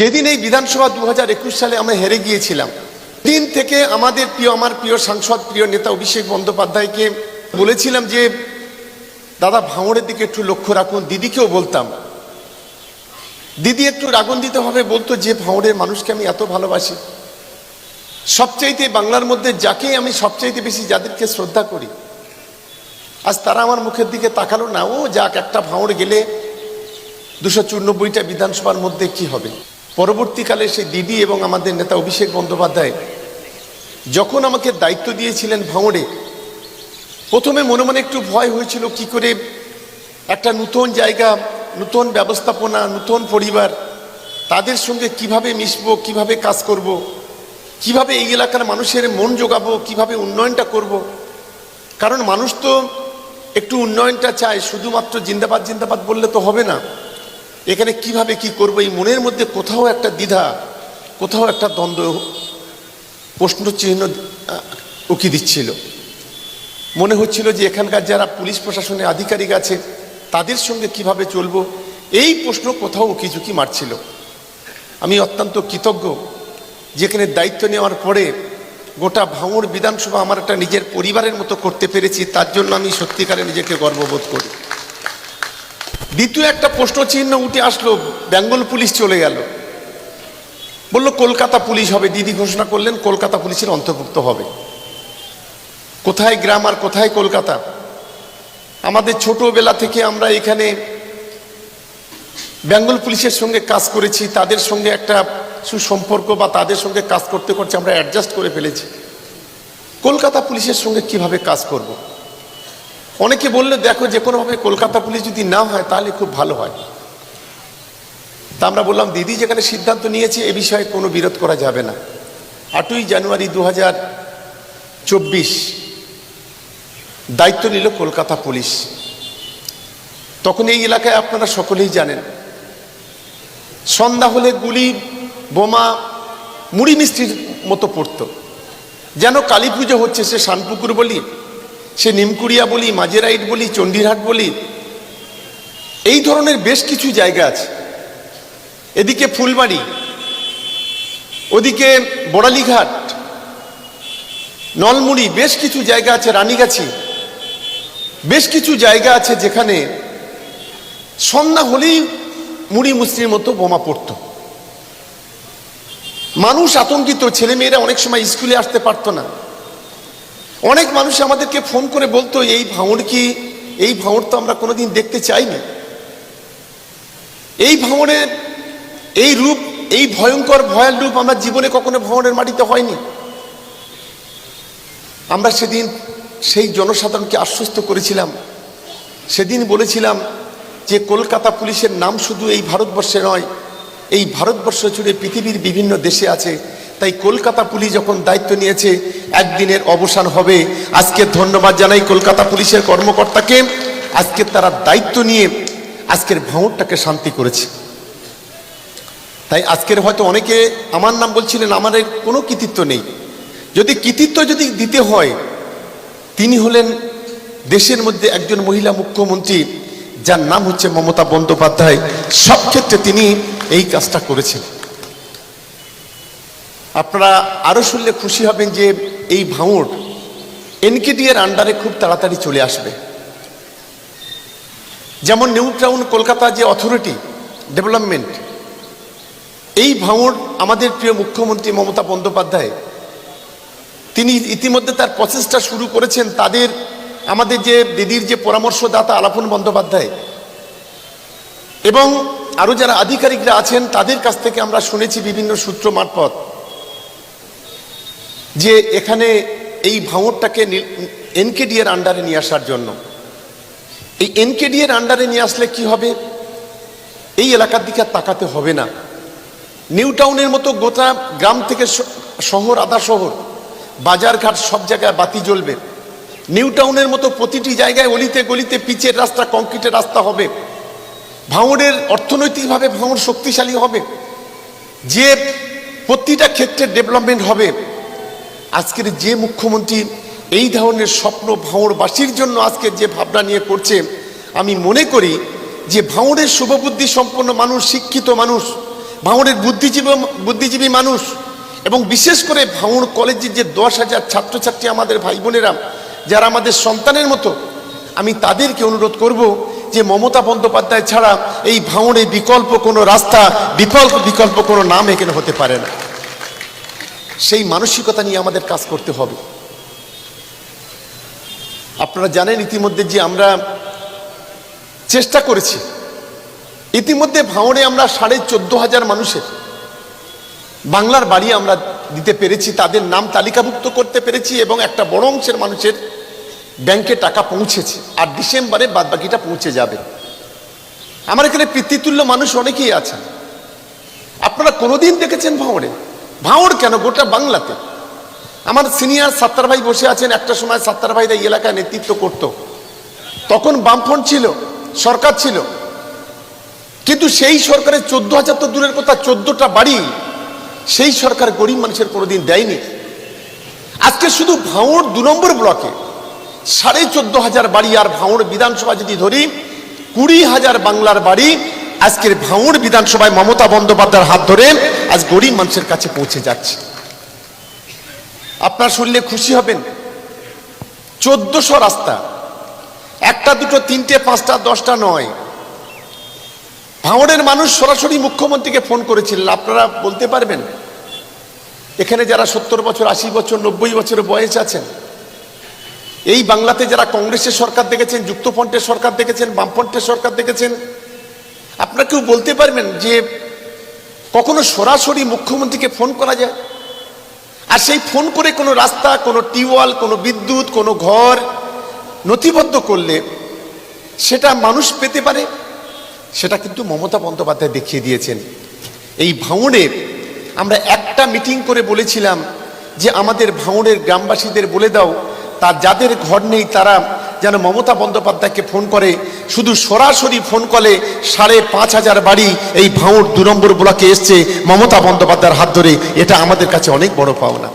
যেদিন এই বিধানসভা দু হাজার একুশ সালে আমরা হেরে গিয়েছিলাম, দিন থেকে আমাদের প্রিয়, আমার প্রিয় সাংসদ, প্রিয় নেতা অভিষেক বন্দ্যোপাধ্যায়কে বলেছিলাম যে, দাদা, ভাঙড়ের দিকে একটু লক্ষ্য রাখুন, দিদিকেও বলতাম। দিদি একটু রাগন্দিতভাবে বলতো যে, ভাঙড়ের মানুষকে আমি এত ভালোবাসি। সবচাইতে বাংলার মধ্যে যাকে আমি সবচাইতে বেশি যাদেরকে শ্রদ্ধা করি, আজ তারা আমার মুখের দিকে তাকালো, না, ও যাক, একটা ভাঙড় গেলে দুশো চুরানব্বইটা বিধানসভার মধ্যে কি হবে? পরবর্তীকালে সেই দিদি এবং আমাদের নেতা অভিষেক বন্দ্যোপাধ্যায় যখন আমাকে দায়িত্ব দিয়েছিলেন ভাঙড়ে, প্রথমে মনে মনে একটু ভয় হয়েছিল কি করে একটা নতুন জায়গা, নতুন ব্যবস্থাপনা, নতুন পরিবার, তাদের সঙ্গে কীভাবে মিশবো, কীভাবে কাজ করব। কীভাবে এই এলাকার মানুষের মন জোগাবো, কীভাবে উন্নয়নটা করব। কারণ মানুষ তো একটু উন্নয়নটা চায়, শুধুমাত্র জিন্দাবাদ জিন্দাবাদ বললে তো হবে না এখানে কীভাবে কি করব? এই মনের মধ্যে কোথাও একটা দ্বিধা, কোথাও একটা দ্বন্দ্ব প্রশ্ন চিহ্ন উকি দিচ্ছিল। মনে হচ্ছিল যে এখানকার যারা পুলিশ প্রশাসনের আধিকারিক আছে, তাদের সঙ্গে কীভাবে চলবো? এই প্রশ্ন কোথাও উকিঝুঁকি মারছিল। আমি অত্যন্ত কৃতজ্ঞ, যেখানে দায়িত্ব নেওয়ার পরে গোটা ভাঙড় বিধানসভা আমার একটা নিজের পরিবারের মতো করতে পেরেছি, তার জন্য আমি সত্যিকারে নিজেকে গর্ববোধ করি। দ্বিতীয় একটা প্রশ্ন চিহ্ন উঠে আসলো, বেঙ্গল পুলিশ চলে গেল। বলল, কলকাতা পুলিশ হবে। দিদি ঘোষণা করলেন, কলকাতা পুলিশের অন্তর্ভুক্ত হবে। কোথায় গ্রাম আর কোথায় কলকাতা? আমাদের ছোটবেলা থেকে আমরা এখানে বেঙ্গল পুলিশের সঙ্গে কাজ করেছি, তাদের সঙ্গে একটা সুসম্পর্ক বা তাদের সঙ্গে কাজ করতে করতে আমরা অ্যাডজাস্ট করে ফেলেছি। কলকাতা পুলিশের সঙ্গে কীভাবে কাজ করব। অনেকে বললে, দেখো যে কোনোভাবে কলকাতা পুলিশ যদি না হয়, তাহলে খুব ভালো হয়। তা আমরা বললাম, দিদি যেখানে সিদ্ধান্ত নিয়েছে, এ বিষয়ে কোনো বিরোধ করা যাবে না। আটই জানুয়ারি দু চব্বিশ, দায়িত্ব নিল কলকাতা পুলিশ। তখন এই এলাকায় আপনারা সকলেই জানেন, সন্ধ্যা হলে গুলি, বোমা, মুড়ি মিষ্টির মতো পড়তো। যেন কালী পুজো হচ্ছে, সে শানপুকুর বলি সে নিমকুড়িয়া বলি মাজেরাইট বলি, চণ্ডীরহাট বলি, এই ধরনের বেশ কিছু জায়গা আছে। এদিকে ফুলবাড়ি, ওদিকে বড়ালিঘাট, নলমুড়ি, বেশ কিছু জায়গা আছে, রানীগাছি। বেশ কিছু জায়গা আছে যেখানে সন্ধ্যা হলেই মুড়ি মুসলির মতো বোমা পড়তো। মানুষ আতঙ্কিত, ছেলেমেয়েরা অনেক সময় স্কুলে আসতে পারতো না। অনেক মানুষ আমাদেরকে ফোন করে বলতো, এই ভাঙড় কি, এই ভাঙড় তো আমরা কোনোদিন দেখতে চাইনি। এই ভাঙড়ের এই রূপ, এই ভয়ঙ্কর, ভয়াল রূপ আমরা জীবনে কখনো ভাঙড়ের মাটিতে হয়নি। আমরা সেদিন সেই জনসাধারণকে আশ্বস্ত করেছিলাম। সেদিন বলেছিলাম যে, কলকাতা পুলিশের নাম শুধু এই ভারতবর্ষে নয়, এই ভারতবর্ষ জুড়ে পৃথিবীর বিভিন্ন দেশে আছে। তাই কলকাতা পুলিশ যখন দায়িত্ব নিয়েছে একদিনের অবসান হবে। আজকে ধন্যবাদ জানাই কলকাতা পুলিশের কর্মকর্তাকে। আজকে তারা দায়িত্ব নিয়ে আজকের ভাঙরটাকে শান্তি করেছে। তাই আজকের হয়তো অনেকে আমার নাম বলছিলেন, আমাদের কোনো কৃতিত্ব নেই। যদি কৃতিত্ব যদি দিতে হয়, তিনি হলেন দেশের মধ্যে একজন মহিলা মুখ্যমন্ত্রী, যার নাম হচ্ছে মমতা বন্দ্যোপাধ্যায়। সব ক্ষেত্রে তিনি এই কাজটা করেছেন। আপনারা আরও শুনলে খুশি হবেন যে এই ভাঙড় এনকেডিএর আন্ডারে খুব তাড়াতাড়ি চলে আসবে। যেমন নিউ টাউন কলকাতা যে অথরিটি, ডেভেলপমেন্ট, এই ভাঙড় আমাদের প্রিয় মুখ্যমন্ত্রী মমতা বন্দ্যোপাধ্যায়, তিনি ইতিমধ্যে তার প্রসেসটা শুরু করেছেন তাদের, আমাদের যে দিদির যে পরামর্শদাতা আলাপন বন্দ্যোপাধ্যায়, এবং আরও যারা আধিকারিকরা আছেন তাদের কাছ থেকে আমরা শুনেছি বিভিন্ন সূত্র মারফত। যে এখানে এই ভাঙরটাকে এনকেডি এর আন্ডারে নিয়ে আসার জন্য। এই এনকেডি এর আন্ডারে নিয়ে আসলে কি হবে? এই এলাকার দিকে তাকাতে হবে না। নিউ টাউনের মতো গোটা গ্রাম থেকে শহর আধা শহর, বাজারঘাট সব জায়গায় বাতি জ্বলবে। নিউ টাউনের মতো প্রতিটি জায়গায় অলিতে গলিতে পিচের রাস্তা, কংক্রিটের রাস্তা হবে। ভাঙড়ের অর্থনৈতিকভাবে ভাঙড় শক্তিশালী হবে। যে প্রতিটা ক্ষেত্রে ডেভেলপমেন্ট হবে। আজকের যে মুখ্যমন্ত্রী এই ধরনের স্বপ্ন ভাঙড়বাসীর জন্য আজকে যে ভাবনা নিয়ে করছে, আমি মনে করি যে ভাঙড়ের শুভবুদ্ধি সম্পন্ন মানুষ, শিক্ষিত মানুষ, ভাঙড়ের বুদ্ধিজীবী বুদ্ধিজীবী মানুষ, এবং বিশেষ করে ভাঙড় কলেজের যে দশ হাজার ছাত্রছাত্রী আমাদের ভাই বোনেরা, যারা আমাদের সন্তানের মতো, আমি তাদেরকে অনুরোধ করব যে মমতা বন্দ্যোপাধ্যায় ছাড়া এই ভাঙড়ে বিকল্প কোনো রাস্তা, বিকল্প বিকল্প কোনো নাম এখানে হতে পারে না। সেই মানসিকতা নিয়ে আমাদের কাজ করতে হবে। আপনারা জানেন ইতিমধ্যে যে আমরা চেষ্টা করেছি। ইতিমধ্যে ভাঙড়ে আমরা সাড়ে চোদ্দ হাজার মানুষের বাংলার বাড়ি আমরা দিতে পেরেছি, তাদের নাম তালিকাভুক্ত করতে পেরেছি এবং একটা বড় অংশের মানুষের ব্যাংকে টাকা পৌঁছেছে। আর ডিসেম্বরে বাদবাকিটা পৌঁছে যাবে। আমার এখানে পিতৃতুল্য মানুষ অনেকেই আছেন। আপনারা কোনোদিন দেখেছেন ভাঙড়ে ভাঙড় কেন? গোটা বাংলাতে। আমার সিনিয়র সাত্তার ভাই বসে আছেন। একটা সময় সাত্তার ভাইরা এই এলাকায় নেতৃত্ব করত। তখন বামফ্রন্ট ছিল, সরকার ছিল। কিন্তু সেই সরকারের চোদ্দ হাজার তো দূরের কথা, চোদ্দটা বাড়ি সেই সরকার গরিব মানুষের কোনোদিন দেয়নি। আজকে শুধু ভাঙড় দু নম্বর ব্লকে সাড়ে চোদ্দ হাজার বাড়ি আর ভাঙড় বিধানসভা যদি ধরি, কুড়ি হাজার বাংলার বাড়ি আজকের ভাঙড় বিধানসভায় মমতা বন্দ্যোপাধ্যায়ের হাত ধরে আজ গরিব মানুষের কাছে পৌঁছে যাচ্ছে। আপনার শুনলে খুশি হবেন। চোদ্দশো রাস্তা। একটা দুটো, তিনটে, পাঁচটা, দশটা নয়। ভাঙড়ের মানুষ সরাসরি মুখ্যমন্ত্রীকে ফোন করেছিলেন। আপনারা বলতে পারবেন? এখানে যারা সত্তর বছর, আশি বছর, নব্বই বছর বয়স আছেন, এই বাংলাতে যারা কংগ্রেসের সরকার দেখেছেন, যুক্তফ্রন্টের সরকার দেখেছেন, বামফ্রন্টের সরকার দেখেছেন আপনারা কেউ বলতে পারবেন যে কখনো সরাসরি মুখ্যমন্ত্রীকে ফোন করা যায়? আর সেই ফোন করে কোনো রাস্তা, কোনো টিউবওয়েল, কোনো বিদ্যুৎ, কোনো ঘর নথিবদ্ধ করলে সেটা মানুষ পেতে পারে? সেটা কিন্তু মমতা বন্দ্যোপাধ্যায় দেখিয়ে দিয়েছেন। এই ভাঙড়ে আমরা একটা মিটিং করে বলেছিলাম যে আমাদের ভাঙড়ের গ্রামবাসীদের বলে দাও তার যাদের ঘর নেই তারা যেন মমতা বন্দ্যোপাধ্যায়কে ফোন করে। শুধু সরাসরি ফোন কলে সাড়ে পাঁচ হাজার বাড়ি এই ভাঁড় দু নম্বর ব্লকে এসছে মমতা বন্দ্যোপাধ্যায়ের হাত ধরে। এটা আমাদের কাছে অনেক বড় পাওনা।